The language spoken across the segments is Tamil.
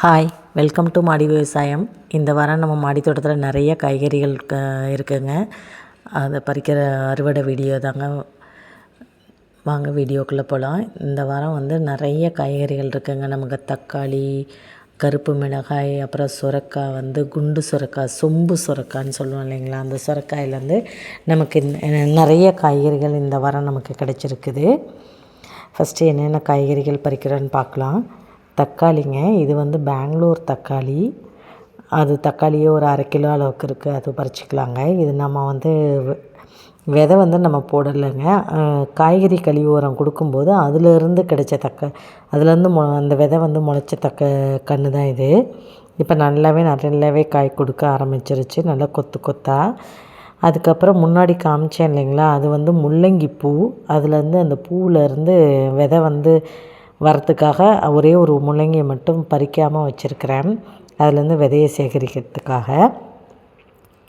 ஹாய் வெல்கம் டு மாடி விவசாயம் இந்த வாரம் நம்ம மாடி தோட்டத்தில் நிறைய காய்கறிகள் இருக்குங்க. அதை பறிக்கிற அறுவடை வீடியோ தாங்க. வாங்க வீடியோக்குள்ளே போகலாம் இந்த வாரம் வந்து நிறைய காய்கறிகள் இருக்குங்க. நமக்கு தக்காளி கருப்பு மிளகாய் அப்புறம் சுரக்காய் வந்து குண்டு சுரக்காய் சொம்பு சுரக்கான்னு சொல்லுவோம் இல்லைங்களா? அந்த சுரக்காயிலேருந்து நமக்கு நிறைய காய்கறிகள் இந்த வாரம் நமக்கு கிடச்சிருக்குது. ஃபஸ்ட்டு என்னென்ன காய்கறிகள் பறிக்கிறோன்னு பார்க்கலாம். தக்காளிங்க. இது வந்து பெங்களூர் தக்காளி. அது தக்காளியே ஒரு அரை கிலோ அளவுக்கு இருக்குது அது பறிச்சிக்கலாங்க. இது நம்ம வந்து விதை வந்து நம்ம போடலைங்க. காய்கறி கழிவு உரம் கொடுக்கும்போது அதிலேருந்து கிடைச்ச தக்க அதுலேருந்து மொ அந்த விதை வந்து முளைச்ச தக்க கன்று தான் இது. இப்போ நல்லாவே நல்லாவே காய் கொடுக்க ஆரம்பிச்சிருச்சு. நல்லா கொத்து கொத்தா. அதுக்கப்புறம் முன்னாடி காமிச்சேன் இல்லைங்களா? அது வந்து முள்ளங்கி பூ அதுலேருந்து அந்த பூவிலேருந்து விதை வந்து வரத்துக்காக ஒரே ஒரு முள்ளங்கியை மட்டும் பறிக்காமல் வச்சுருக்கிறேன். அதுலேருந்து விதையை சேகரிக்கிறதுக்காக.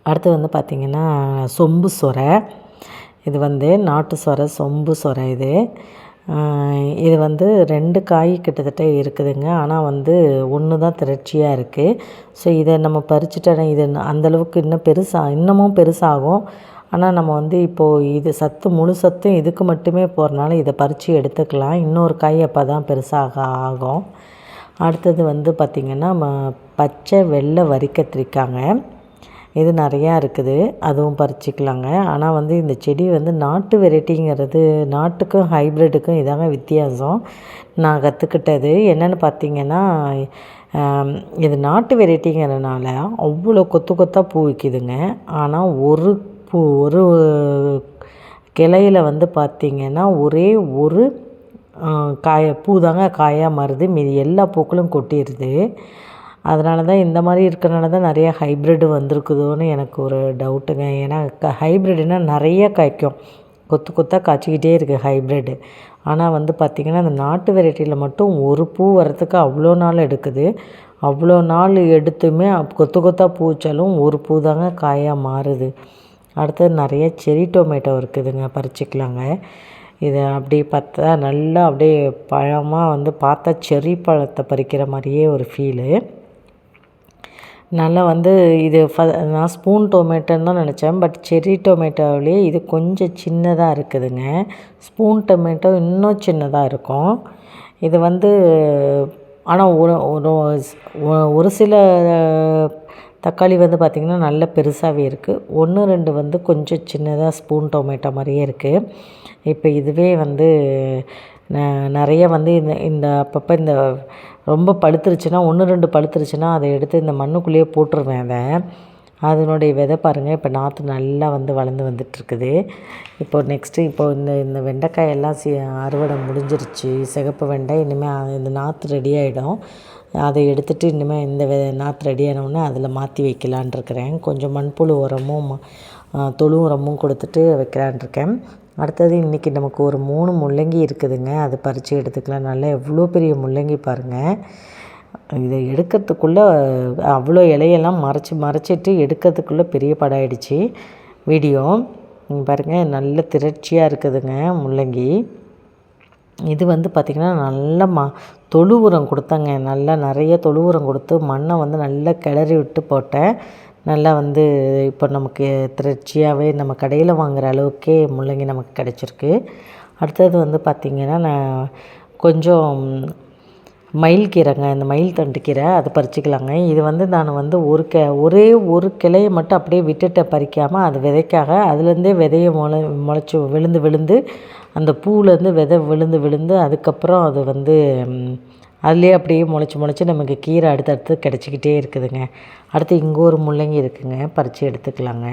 அடுத்து வந்து பார்த்திங்கன்னா சொம்பு சொரை. இது வந்து நாட்டு சொரை சொம்பு சொரை இது. இது வந்து ரெண்டு காய் கிட்டத்தட்ட இருக்குதுங்க. ஆனால் வந்து ஒன்று தான் திரட்சியாக இருக்குது ஸோ இதை நம்ம பறிச்சுட்டோன்னா இது அந்தளவுக்கு இன்னும் பெருசாக இன்னமும் பெருசாகும். ஆனால் நம்ம வந்து இப்போது இது சத்து முழு சத்தும் இதுக்கு மட்டுமே போகிறனால இதை பறித்து எடுத்துக்கலாம். இன்னொரு காய் அப்போ தான் பெருசாக ஆகும். அடுத்தது வந்து பார்த்திங்கன்னா ம- பச்சை வெள்ளை வரி கத்திரிக்காங்க. இது நிறையா இருக்குது. அதுவும் பறிச்சிக்கலாங்க. ஆனால் வந்து இந்த செடி வந்து நாட்டு வெரைட்டிங்கிறது நாட்டுக்கும் ஹைப்ரிட்டுக்கும் இதாங்க வித்தியாசம். நான் கற்றுக்கிட்டது என்னென்னு பார்த்தீங்கன்னா இது நாட்டு வெரைட்டிங்கிறனால அவ்வளோ கொத்து கொத்தாக பூ வைக்குதுங்க. ஆனால் ஒரு பூ ஒரு கிளையில் வந்து பார்த்திங்கன்னா ஒரே ஒரு காய பூ தாங்க காயாக மாறுது. மீதி எல்லா பூக்களும் கொட்டிடுது அதனால தான் இந்த மாதிரி இருக்கிறனால தான் நிறைய ஹைப்ரிட் வந்திருக்குதோன்னு எனக்கு ஒரு டவுட்டுங்க ஏன்னா க ஹைப்ரிட்னா நிறைய காய்க்கும். கொத்து கொத்தாக காய்ச்சிக்கிட்டே இருக்குது ஹைப்ரிட் ஆனால் வந்து பார்த்திங்கன்னா அந்த நாட்டு வெரைட்டியில் மட்டும் ஒரு பூ வரத்துக்கு அவ்வளோ நாள் எடுக்குது. அவ்வளோ நாள் எடுத்துமே கொத்து கொத்தாக பூ வச்சாலும் ஒரு பூ தாங்க காயாக மாறுது. அடுத்தது நிறைய செரி டொமேட்டோ இருக்குதுங்க பறிச்சுக்கலாங்க. இதை அப்படியே பார்த்தா நல்லா அப்படியே பழமாக வந்து பார்த்தா செரி பழத்தை பறிக்கிற மாதிரியே ஒரு ஃபீலு நல்லா வந்து இது ஃப நான் ஸ்பூன் டொமேட்டோன்னு தான் நினச்சேன். பட் செரி டொமேட்டோவிலே இது கொஞ்சம் சின்னதாக இருக்குதுங்க. ஸ்பூன் டொமேட்டோ இன்னும் சின்னதாக இருக்கும். இது வந்து ஆனால் ஒரு ஒரு ஒரு சில தக்காளி வந்து பார்த்திங்கன்னா நல்ல பெருசாகவே இருக்குது ஒன்று ரெண்டு வந்து கொஞ்சம் சின்னதாக ஸ்பூன் டொமேட்டோ மாதிரியே இருக்குது இப்போ இதுவே வந்து ந- நிறைய வந்து இந்த இந்த அப்பப்போ இந்த ரொம்ப பழுத்துருச்சுன்னா ஒன்று ரெண்டு பழுத்துருச்சுன்னா அதை எடுத்து இந்த மண்ணுக்குள்ளேயே போட்டுருவேன் அதை. அதனுடைய விதை பாருங்கள் இப்போ நாற்று நல்லா வந்து வளர்ந்து வந்துட்டுருக்குது. இப்போ நெக்ஸ்ட்டு இப்போ இந்த இந்த வெண்டைக்காய் எல்லாம் சி அறுவடை முடிஞ்சிருச்சு. சிகப்பு வெண்டை இனிமேல் இந்த நாற்று ரெடி ஆகிடும் அதை எடுத்துகிட்டு இனிமேல் இந்த வெ நாற்று ரெடி ஆனவுடனே அதில் மாற்றி வைக்கலான் இருக்கிறேன். கொஞ்சம் மண்புழு உரமும் தொழு உரமும் கொடுத்துட்டு வைக்கலான் இருக்கேன். அடுத்தது இன்றைக்கி நமக்கு ஒரு மூணு முள்ளங்கி இருக்குதுங்க. அது பறித்து எடுத்துக்கலாம். நல்லா எவ்வளோ பெரிய முள்ளங்கி பாருங்கள் இதை எடுக்கிறதுக்குள்ளே அவ்வளோ இலையெல்லாம் மறைச்சி மறைச்சிட்டு எடுக்கிறதுக்குள்ளே பெரிய படம் ஆயிடுச்சு வீடியோ பாருங்கள் நல்ல திரட்சியாக இருக்குதுங்க முள்ளங்கி. இது வந்து பார்த்திங்கன்னா நல்ல ம தொழு உரம் கொடுத்தேங்க. நல்லா நிறைய தொழு உரம் கொடுத்து மண்ணை வந்து நல்லா கிளறி விட்டு போட்டேன். நல்லா வந்து இப்போ நமக்கு திரட்சியாகவே நம்ம கடையில் வாங்குகிற அளவுக்கே முள்ளங்கி நமக்கு கிடச்சிருக்கு. அடுத்தது வந்து பார்த்திங்கன்னா நான் கொஞ்சம் மயில் கீரைங்க இந்த மயில் தண்டு கீரை அதை பறிச்சுக்கலாங்க. இது வந்து நான் வந்து ஒரு க ஒரே ஒரு கிளையை மட்டும் அப்படியே விட்டுட்டு பறிக்காமல் அது விதைக்காக அதுலேருந்தே விதையை முளை முளைச்சி விழுந்து விழுந்து அந்த பூவுலேருந்து விதை விழுந்து விழுந்து அதுக்கப்புறம் அது வந்து அதுலேயே அப்படியே முளைச்சி முளைச்சி நமக்கு கீரை அடுத்தடுத்து கிடச்சிக்கிட்டே இருக்குதுங்க. அடுத்து இங்கே ஒரு முள்ளங்கி இருக்குதுங்க பறித்து எடுத்துக்கலாங்க.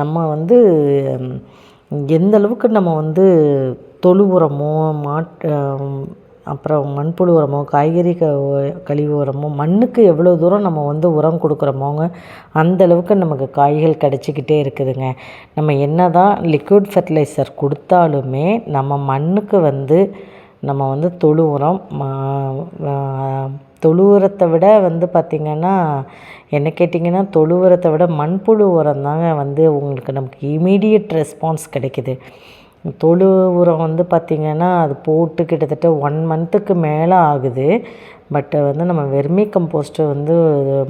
நம்ம வந்து எந்த அளவுக்கு நம்ம வந்து தொழு உரமோ மாட்டு அப்புறம் மண்புழு உரமோ காய்கறி க கழிவு உரமோ மண்ணுக்கு எவ்வளோ தூரம் நம்ம வந்து உரம் கொடுக்குறோமோங்க அந்த அளவுக்கு நமக்கு காய்கள் கிடச்சிக்கிட்டே இருக்குதுங்க. நம்ம என்ன தான் லிக்விட் ஃபெர்டிலைசர் கொடுத்தாலுமே நம்ம மண்ணுக்கு வந்து நம்ம வந்து தொழு உரம் மா- தொழு உரத்தை விட வந்து பார்த்திங்கன்னா என்ன கேட்டிங்கன்னா தொழு உரத்தை விட மண்புழு உரம் தாங்க வந்து உங்களுக்கு நமக்கு இமீடியட் ரெஸ்பான்ஸ் கிடைக்குது. தொழு உரம் வந்து பார்த்திங்கன்னா அது போட்டு கிட்டத்தட்ட ஒன் மந்த்துக்கு மேலே ஆகுது. பட் வந்து நம்ம வெர்மி கம்போஸ்ட்டு வந்து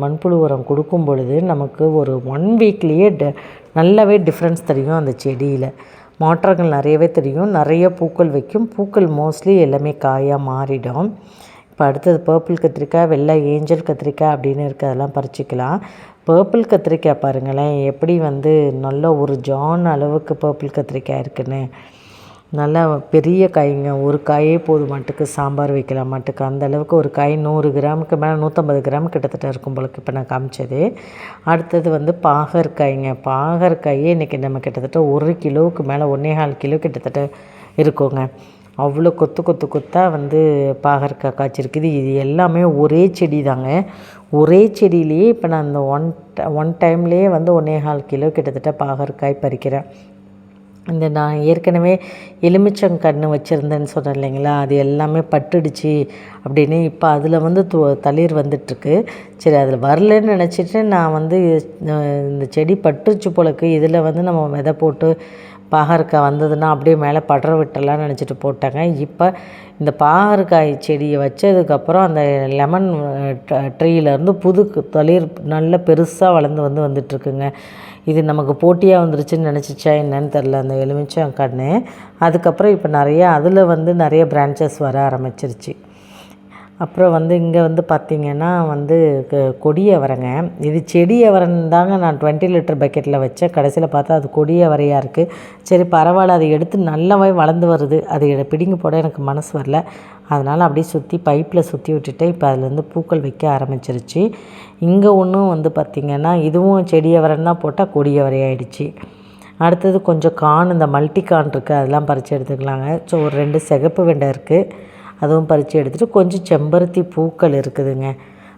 மண்புழு உரம் கொடுக்கும் பொழுது நமக்கு ஒரு ஒன் வீக்லேயே ட நல்லாவே டிஃப்ரென்ஸ் தெரியும் அந்த செடியில். மாற்றங்கள் நிறையவே தெரியும். நிறைய பூக்கள் வைக்கும். பூக்கள் மோஸ்ட்லி எல்லாமே காயாக மாறிடும். இப்போ அடுத்தது பர்பிள் கத்திரிக்காய் வெள்ளை ஏஞ்சல் கத்திரிக்காய் அப்படின்னு இருக்குது அதெல்லாம் பறிச்சிக்கலாம். பர்பிள் கத்திரிக்காய் பாருங்களேன். எப்படி வந்து நல்ல ஒரு ஜான் அளவுக்கு பர்பிள் கத்திரிக்காய் இருக்குன்னு. நல்லா பெரிய காய்ங்க. ஒரு காயே போதும் மாட்டுக்கு சாம்பார் வைக்கலாம் மாட்டுக்கு. அந்த அளவுக்கு ஒரு காய் நூறு கிராமுக்கு மேலே நூற்றம்பது கிராம் கிட்டத்தட்ட இருக்கும் போலக்கு இப்போ நான் காமிச்சது. அடுத்தது வந்து பாகற்காய்ங்க. பாகற்காயே இன்றைக்கி நம்ம கிட்டத்தட்ட ஒரு கிலோவுக்கு மேலே ஒன்றே கால் கிலோ கிட்டத்தட்ட இருக்குங்க. அவ்வளோ கொத்து கொத்து கொத்தாக வந்து பாகற்காய் காய்ச்சிருக்குது. இது எல்லாமே ஒரே செடி தாங்க. ஒரே செடியிலேயே இப்போ நான் அந்த ஒன் ஒன் டைம்லேயே வந்து ஒன்றே கால் கிலோ கிட்டத்தட்ட பாகற்காய் பறிக்கிறேன். இந்த நான் ஏற்கனவே எலுமிச்சங்கன்று வச்சுருந்தேன்னு சொன்னேன் இல்லைங்களா? அது எல்லாமே பட்டுடுச்சு அப்படின்னு இப்போ அதில் வந்து து தளிர் வந்துட்டுருக்கு. சரி அதில் வரலன்னு நினச்சிட்டு நான் வந்து இந்த செடி பட்டுருச்சு போலக்கு. இதில் வந்து நம்ம விதை போட்டு பாகற்காய் வந்ததுன்னா அப்படியே மேலே படர விட்டலாம்னு நினச்சிட்டு போட்டாங்க. இப்போ இந்த பாகற்காய் செடியை வச்சதுக்கப்புறம் அந்த லெமன் ட்ரீலேருந்து புது தளிர் நல்ல பெருசாக வளர்ந்து வந்து வந்துட்டுருக்குங்க. இது நமக்கு போட்டியாக வந்துருச்சுன்னு நினச்சிச்சா என்னன்னு தெரில அந்த எலுமிச்சம் கண்ணு. அதுக்கப்புறம் இப்போ நிறையா அதில் வந்து நிறைய பிரான்ச்சஸ் வர ஆரம்பிச்சிருச்சு. அப்புறம் வந்து இங்கே வந்து பார்த்திங்கன்னா வந்து கொடி அவரைங்க. இது செடி அவரன் தாங்க நான் டுவெண்ட்டி லிட்டர் பக்கெட்டில் வச்சேன். கடைசியில் பார்த்தா அது கொடி அவரையாக இருக்குது சரி பரவாயில்ல அதை எடுத்து நல்லாவே வளர்ந்து வருது. அதை பிடிங்கி போட எனக்கு மனசு வரல. அதனால் அப்படியே சுற்றி பைப்பில் சுற்றி விட்டுட்டு இப்போ அதுலேருந்து பூக்கள் வைக்க ஆரம்பிச்சிருச்சு. இங்கே ஒன்றும் வந்து பார்த்திங்கன்னா இதுவும் செடி அவரன் தான் போட்டால் கொடி அவரையாயிடுச்சு அடுத்தது கொஞ்சம் கான் இந்த மல்டி கான் இருக்குது அதெல்லாம் பறித்து எடுத்துக்கலாங்க. ஸோ ஒரு ரெண்டு சிகப்பு வெண்டை இருக்குது அதுவும் பறித்து எடுத்துகிட்டு கொஞ்சம் செம்பருத்தி பூக்கள் இருக்குதுங்க.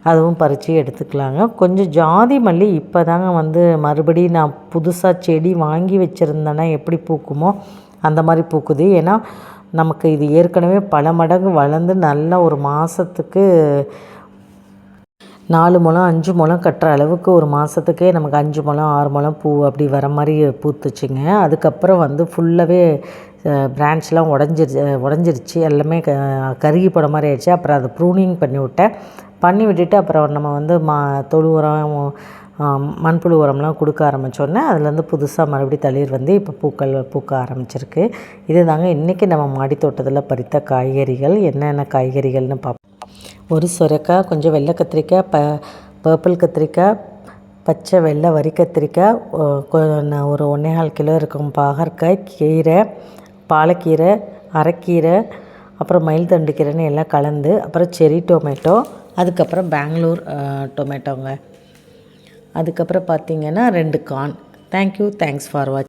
அதுவும் பறித்து எடுத்துக்கலாங்க. கொஞ்சம் ஜாதி மல்லி இப்போ தாங்க வந்து மறுபடியும் நான் புதுசாக செடி வாங்கி வச்சுருந்தேன்னா எப்படி பூக்குமோ அந்த மாதிரி பூக்குது. ஏன்னா நமக்கு இது ஏற்கனவே பல மடங்கு வளர்ந்து நல்ல ஒரு மாதத்துக்கு நாலு முழம் அஞ்சு முழம் கட்டுற அளவுக்கு ஒரு மாதத்துக்கே நமக்கு அஞ்சு முழம் ஆறு முழம் பூ அப்படி வர மாதிரி பூத்துச்சுங்க. அதுக்கப்புறம் வந்து ஃபுல்லாகவே பிரான்ச்லாம் உடஞ்சிருச்சு உடஞ்சிருச்சு. எல்லாமே க கருகி போட மாதிரி ஆயிடுச்சு. அப்புறம் அதை ப்ரூனிங் பண்ணி விட்டேன். பண்ணி விட்டுட்டு அப்புறம் நம்ம வந்து மா தொழு உரம் மண்புழு உரம்லாம் கொடுக்க ஆரம்பித்தோடனே அதுலேருந்து புதுசாக மறுபடியும் தளிர் வந்து இப்போ பூக்கள் பூக்க ஆரம்பிச்சிருக்கு. இது தாங்க இன்றைக்கி நம்ம மாடி தோட்டத்தில் பறித்த காய்கறிகள். என்னென்ன காய்கறிகள்னு பார்ப்போம் ஒரு சுரக்காய் கொஞ்சம் வெள்ளை கத்திரிக்காய் ப பர்பிள் கத்திரிக்காய் பச்சை வெள்ளை வரி கத்திரிக்காய் ஒரு ஒன்றேகால் கிலோ இருக்கும் பாகற்காய் கீரை பாலக்கீரை அரைக்கீரை அப்புறம் மயில் தண்டு கீரைன்னு எல்லாம் கலந்து அப்புறம் செரி டொமேட்டோ அதுக்கப்புறம் பெங்களூர் டொமேட்டோங்க. அதுக்கப்புறம் பார்த்திங்கன்னா ரெண்டு Khan. Thank you thanks for watch